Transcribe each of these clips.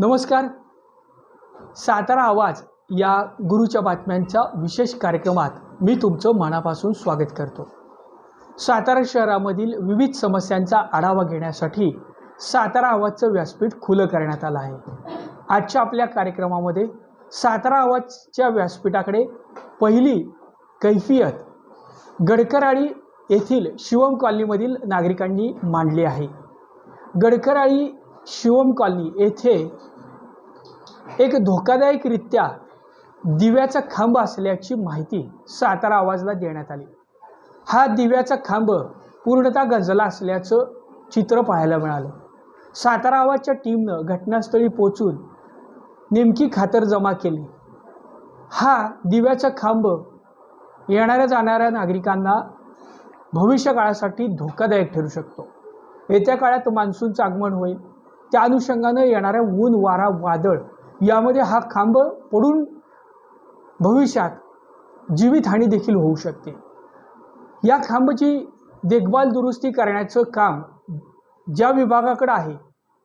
नमस्कार. सातारा आवाज या गुरुच्या बातम्यांच्या विशेष कार्यक्रमात मी तुमचं मनापासून स्वागत करतो. सातारा शहरामधील विविध समस्यांचा आढावा घेण्यासाठी सातारा आवाजचं व्यासपीठ खुलं करण्यात आलं आहे. आजच्या आपल्या कार्यक्रमामध्ये सातारा आवाजच्या व्यासपीठाकडे पहिली कैफियत गडकराळी येथील शिवम कॉलनीमधील नागरिकांनी मांडली आहे. गडकराळी शिवम कॉलनी येथे एक धोकादायकरित्या दिव्याचा खांब असल्याची माहिती सातारा आवाजला देण्यात आली. हा दिव्याचा खांब पूर्णतः गंजला असल्याचं चित्र पाहायला मिळालं. सातारा आवाजच्या टीमनं घटनास्थळी पोचून नेमकी खातर जमा केली. हा दिव्याचा खांब येणाऱ्या जाणाऱ्या नागरिकांना भविष्य काळासाठी धोकादायक ठरू शकतो. येत्या काळात मान्सूनचं आगमन होईल. त्या अनुषंगानं येणाऱ्या ऊन वारा वादळ यामध्ये हा खांब पडून भविष्यात जीवितहानी देखील होऊ शकते. या खांबाची देखभाल दुरुस्ती करण्याचं काम ज्या विभागाकडं आहे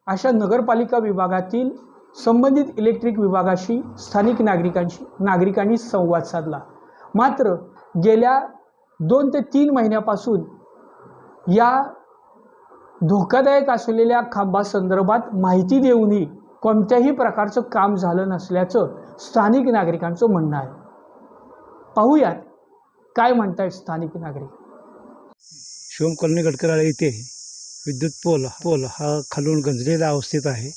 अशा नगरपालिका विभागातील संबंधित इलेक्ट्रिक विभागाशी स्थानिक नागरिकांशी नागरिकांनी संवाद साधला. मात्र गेल्या दोन ते तीन महिन्यापासून या धोकादायक असलेल्या खांबासंदर्भात माहिती देऊनही कोणत्याही प्रकारचं काम झालं नसल्याचं स्थानिक नागरिकांचं म्हणणं आहे. पाहूयात काय म्हणतायत स्थानिक नागरिक. शिवम कॉलनी गडकराळे इथे विद्युत पोल पोल हा खालून गंजलेल्या अवस्थेत आहे.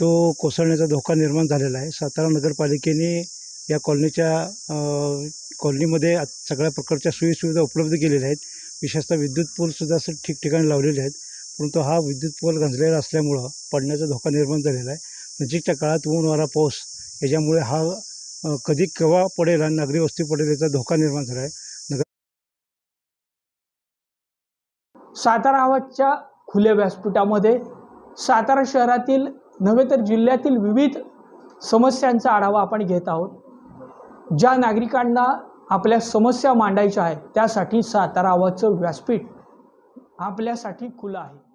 तो कोसळण्याचा धोका निर्माण झालेला आहे. सातारा नगरपालिकेने या कॉलनीच्या कॉलनीमध्ये आत- सगळ्या प्रकारच्या सोयीसुविधा उपलब्ध केलेल्या आहेत. विशेषतः विद्युत पोलसुद्धा असं ठिकठिकाणी लावलेले आहेत. परंतु हा विद्युत पोल गंजलेला असल्यामुळं पडण्याचा धोका निर्माण झालेला आहे. नजीकच्या काळात ऊन वारा पाऊस याच्यामुळे हा कधी केव्हा पडेल आणि नागरी वस्ती पडेल याचा धोका निर्माण झाला आहे. सातारा आवाजच्या खुल्या व्यासपीठामध्ये सातारा शहरातील नव्हे तर जिल्ह्यातील विविध समस्यांचा आढावा आपण घेत आहोत. ज्या नागरिकांना आपल्या समस्या मांडायच्या आहेत त्यासाठी सातारा आवाजचं व्यासपीठ आपल्यासाठी खुलं आहे.